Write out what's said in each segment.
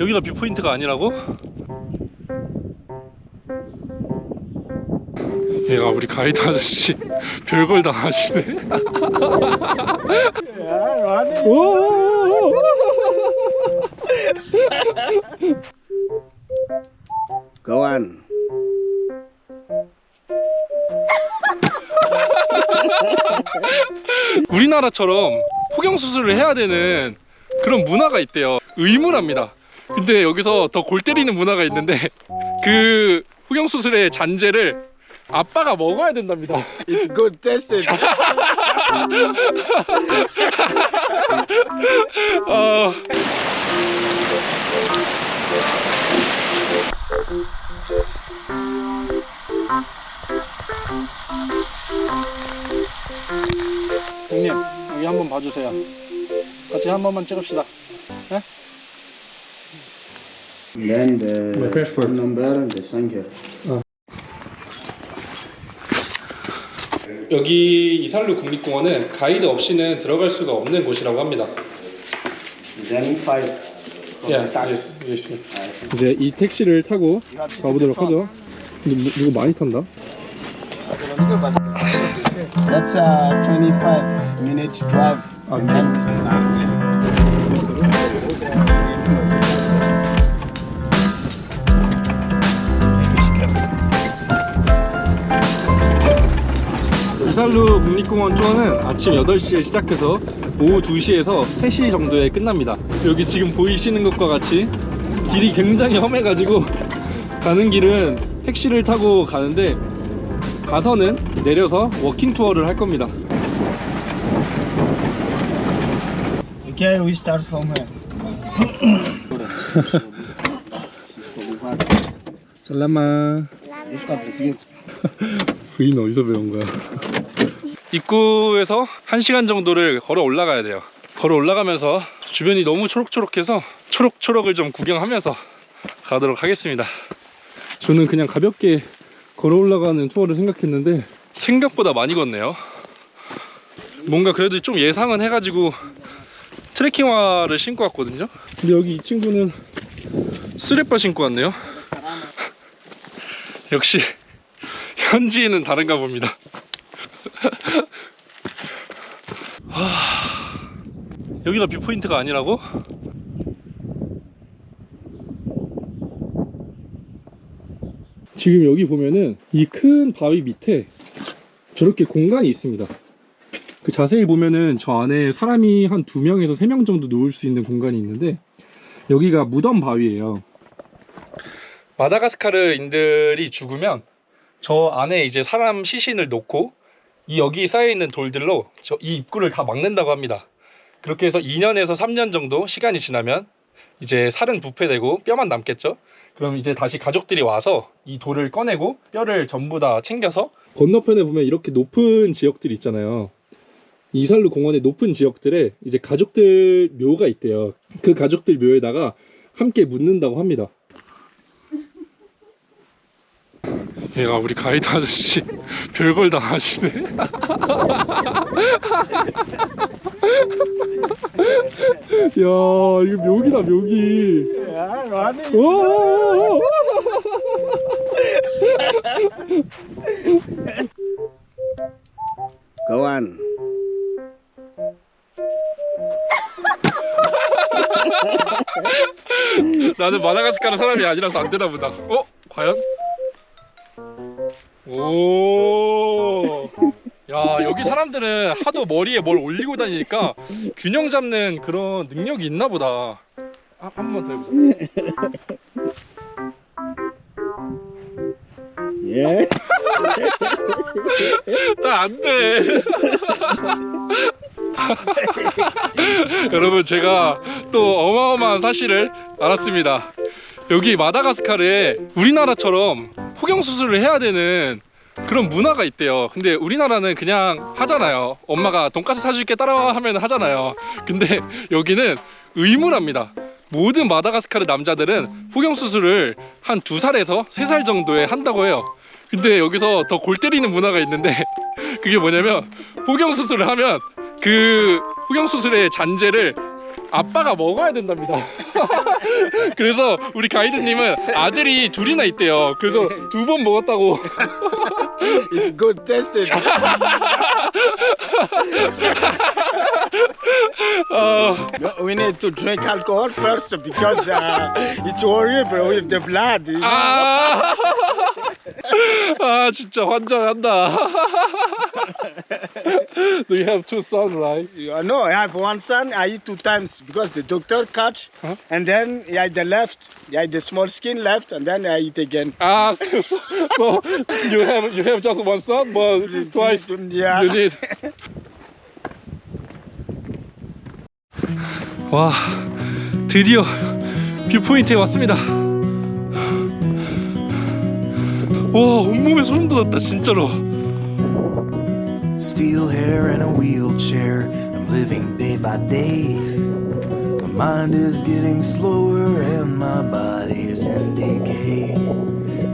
여기가 뷰포인트가 아니라고? 얘가 우리 가이드 아저씨 별걸 다 하시네 오! Go on. 우리나라처럼 포경 수술을 해야 되는 그런 문화가 있대요. 의무랍니다. 근데 여기서 더 골 때리는 문화가 있는데 그 포경 수술의 잔재를 아빠가 먹어야 된답니다. It's good tested. 어... 형님 여기 한번 봐주세요. 같이 한 번만 찍읍시다. And then the My passport. number and the sign here. 여기 이살루 국립공원은 가이드 없이는 들어갈 수가 없는 곳이라고 합니다. Then five. 예, 예, 예, 이제 이 택시를 타고 가보도록 하죠. 근데 뭐- 이거 많이 탄다. That's a 25 minutes drive. And 이살루 국립공원 투어는 아침 8시에 시작해서 오후 2시에서 3시 정도에 끝납니다. 여기 지금 보이시는 것과 같이 길이 굉장히 험해가지고 가는 길은 택시를 타고 가는데 가서는 내려서 워킹 투어를 할 겁니다. Okay, we start from here. 살라마. Good. 부인 어디서 배운 거야? 입구에서 1시간 정도를 걸어 올라가야 돼요. 걸어 올라가면서 주변이 너무 초록초록해서 초록초록을 좀 구경하면서 가도록 하겠습니다. 저는 그냥 가볍게 걸어 올라가는 투어를 생각했는데 생각보다 많이 걷네요. 뭔가 그래도 좀 예상은 해가지고 트레킹화를 신고 왔거든요. 근데 여기 이 친구는 쓰레빠 신고 왔네요. 역시 현지인은 다른가 봅니다. 하... 여기가 뷰포인트가 아니라고? 지금 여기 보면은 이 큰 바위 밑에 저렇게 공간이 있습니다. 그 자세히 보면은 저 안에 사람이 한 두 명에서 세 명 정도 누울 수 있는 공간이 있는데 여기가 무덤 바위예요. 마다가스카르인들이 죽으면 저 안에 이제 사람 시신을 놓고 이 여기 쌓여 있는 돌들로 저이 입구를 다 막는다고 합니다. 그렇게 해서 2년에서 3년 정도 시간이 지나면 이제 살은 부패되고 뼈만 남겠죠. 그럼 이제 다시 가족들이 와서 이 돌을 꺼내고 뼈를 전부 다 챙겨서 건너편에 보면 이렇게 높은 지역들 있잖아요. 이살루 공원의 높은 지역들에 이제 가족들 묘가 있대요. 그 가족들 묘에다가 함께 묻는다고 합니다. 얘가 우리 가이드 아저씨 별걸 다 하시네. 야 이거 묘기다 묘기. 오! Go on. 나는 마다가스카르 사람이 아니라서 안 되나 보다. 어? 과연? 오. 야, 여기 사람들은 하도 머리에 뭘 올리고 다니니까 균형 잡는 그런 능력이 있나 보다. 아, 한번 더 해보자. Yeah. 나안 돼. 여러분 제가 또 어마어마한 사실을 알았습니다. 여기 마다가스카르에 우리나라처럼 포경 수술을 해야 되는 그런 문화가 있대요. 근데 우리나라는 그냥 하잖아요. 엄마가 돈가스 사줄게 따라와 하면 하잖아요. 근데 여기는 의무랍니다. 모든 마다가스카르 남자들은 포경 수술을 한 두 살에서 세 살 정도에 한다고 해요. 근데 여기서 더 골 때리는 문화가 있는데 그게 뭐냐면 포경 수술을 하면 그 포경 수술의 잔재를 아빠가 먹어야 된답니다. 그래서 우리 가이드님은 아들이 둘이나 있대요. 그래서 두 번 먹었다고. It's good tasted. 어, we need to drink alcohol first because uh, it's horrible with the blood. 아, 아 진짜 환장한다. Do you have two sons, right? You know, I have one son. I eat two times because the doctor cut, Huh? and then I had the left, I had the small skin left, and then I eat again. 아, so, so, you have you have just one son, but twice Yeah. you need. 와, 드디어 뷰포인트에 왔습니다. 와, 온몸에 소름 돋았다, 진짜로. Steel hair in a wheelchair. I'm living day by day. My mind is getting slower and my body is in decay.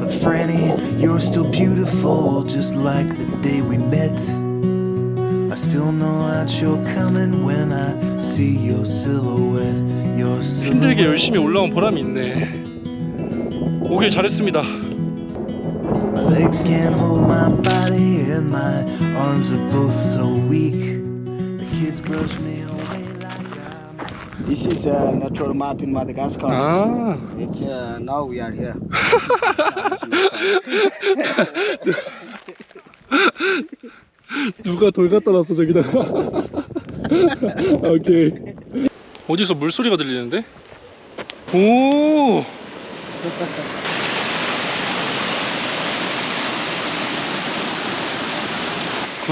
But Franny, you're still beautiful, just like the day we met. I still know that you're coming when I see your silhouette. Your 힘들게 silhouette. 열심히 올라온 보람이 있네. 오길 잘했습니다. Legs can't hold my body and my arms are both so weak. The kids brush me away like I'm. This is a natural map in Madagascar. 아, It's uh, now we are here. 누가 돌 갖다 놨어 저기다가. 오케이. 어디서 물소리가 들리는데? 오.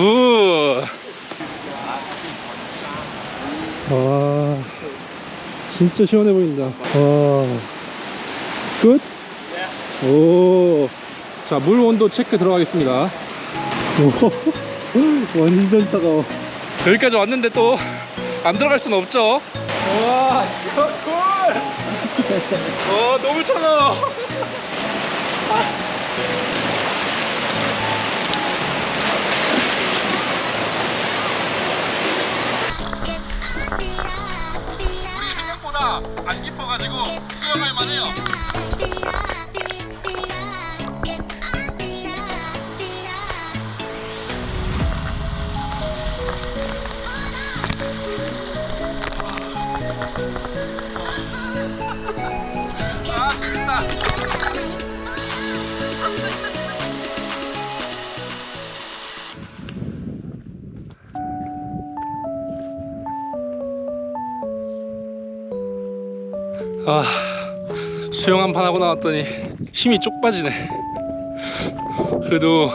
굿. 와, 진짜 시원해 보인다. 와, It's good? 오. 자, 물 온도 체크 들어가겠습니다. 오, 완전 차가워. 여기까지 왔는데 또 안 들어갈 순 없죠. 와, 꿀! 와, 너무 차가워. 안 깊어가지고 수영할 만해요. 아, 수영 한 판 하고 나왔더니 힘이 쪽 빠지네. 그래도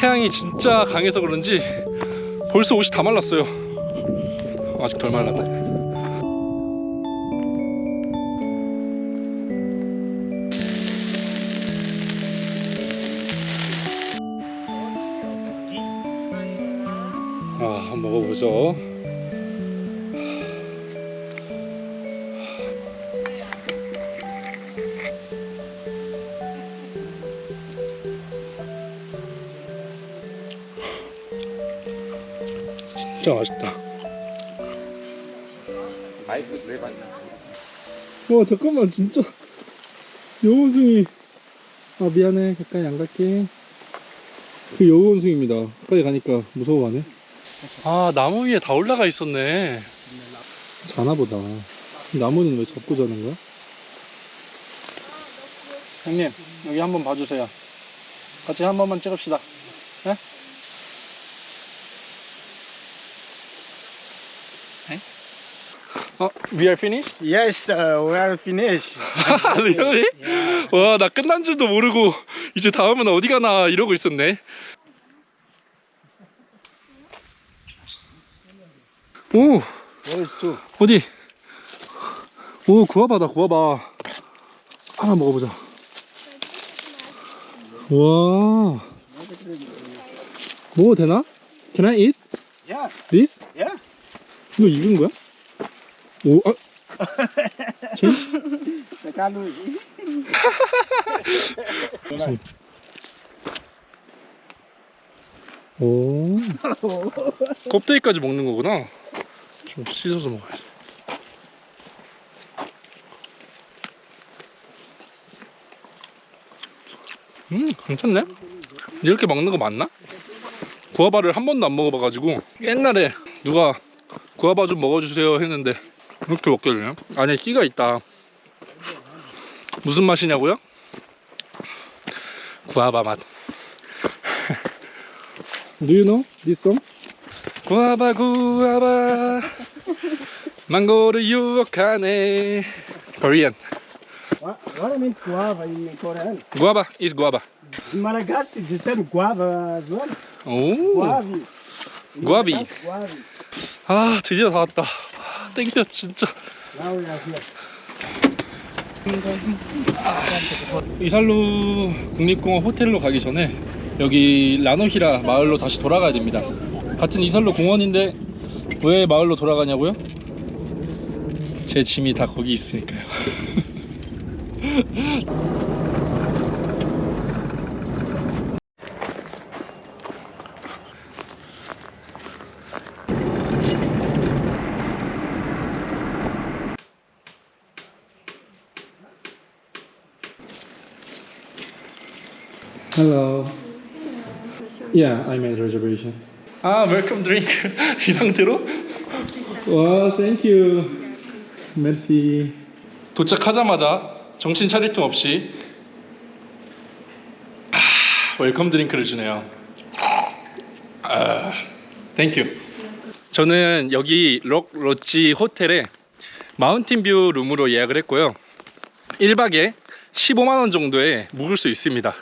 태양이 진짜 강해서 그런지 벌써 옷이 다 말랐어요. 아직 덜 말랐네. 아, 한번 먹어보죠. 와 잠깐만 진짜. 여우원숭이. 아 미안해. 가까이 안 갈게. 그 여우원숭이입니다. 가까이 가니까 무서워하네. 아 나무 위에 다 올라가 있었네. 자나보다. 나무는 왜 접고 자는 거야? 형님 여기 한번 봐주세요. 같이 한 번만 찍읍시다. 네? 어, we are finished? Yes, uh, we are finished. really? 와, 나 끝난 줄도 모르고 이제 다음은 어디 가나 이러고 있었네. 오, There is two. 어디? 오, 구워봐다, 구워봐. 하나 먹어보자. 와, 먹어도 되나? Can I eat Yeah, this? yeah. 이거 익은 거야? 오, 어? 체인지? 내가 루지. 오. 껍데기까지 먹는 거구나. 좀 씻어서 먹어야지. 음, 괜찮네. 이렇게 먹는 거 맞나? 구아바를 한 번도 안 먹어봐가지고 옛날에 누가 구아바 좀 먹어주세요 했는데 이렇게 먹게 되네요 안에 끼가 있다 무슨 맛이냐고요? 구아바 맛 Do you know this song? 구아바 구아바 망고를 유혹하네 Korean What, what means guava in Korean? 구아바 is 구아바 In Malagasy, it's the same guava as well. 오 Guavi. Guavi. 아 드디어 다 왔다 아, 땡볕 진짜. 이살루 국립공원 호텔로 가기 전에 여기 라노히라 마을로 다시 돌아가야 됩니다 같은 이살루 공원인데 왜 마을로 돌아가냐고요? 제 짐이 다 거기 있으니까요 Yeah, I made reservation. 아, welcome drink. 이 상태로? 와, thank you. Merci. 도착하자마자 정신 차릴 틈 없이 아, 웰컴 드링크를 주네요. 아, 땡큐. 저는 여기 록 로지 호텔에 마운틴 뷰 룸으로 예약을 했고요. 1박에 15만 원 정도에 묵을 수 있습니다.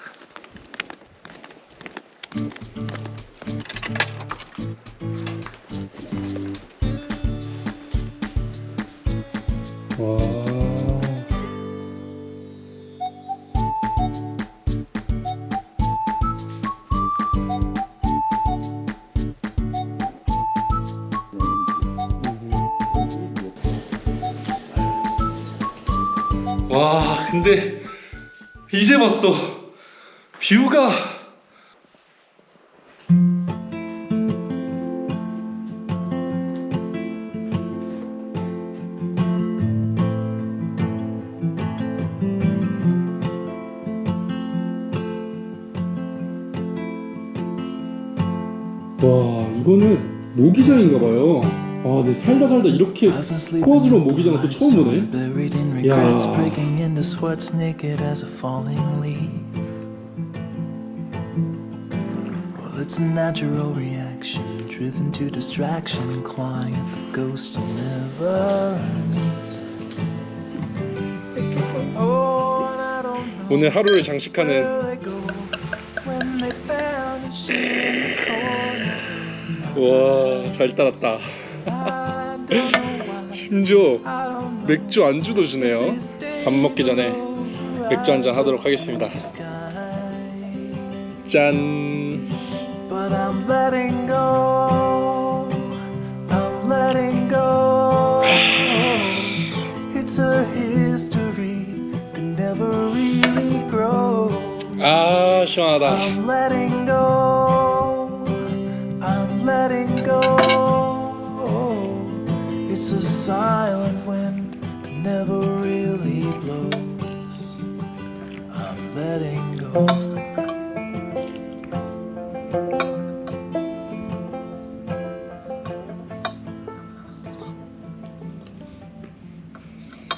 와, 근데 이제 봤어. 뷰가 와, 이거는 모기장인가 봐요. 아, 내 살다 살다 이렇게 코아즈로 with 모기장은 또 처음 보네. 야. breaking into sweats, naked as a falling leaf. Well, it's a natural reaction, driven to distraction, clawing at the ghost I'll never meet. Oh, and I don't know 오늘 하루를 장식하는. 와, 잘 따랐다. 심지어. 맥주 안주도 주네요. 밥 먹기 전에 맥주 한잔 하도록 하겠습니다. 짠. 아, 시원하다. A silent wind that never really blows. I'm letting go.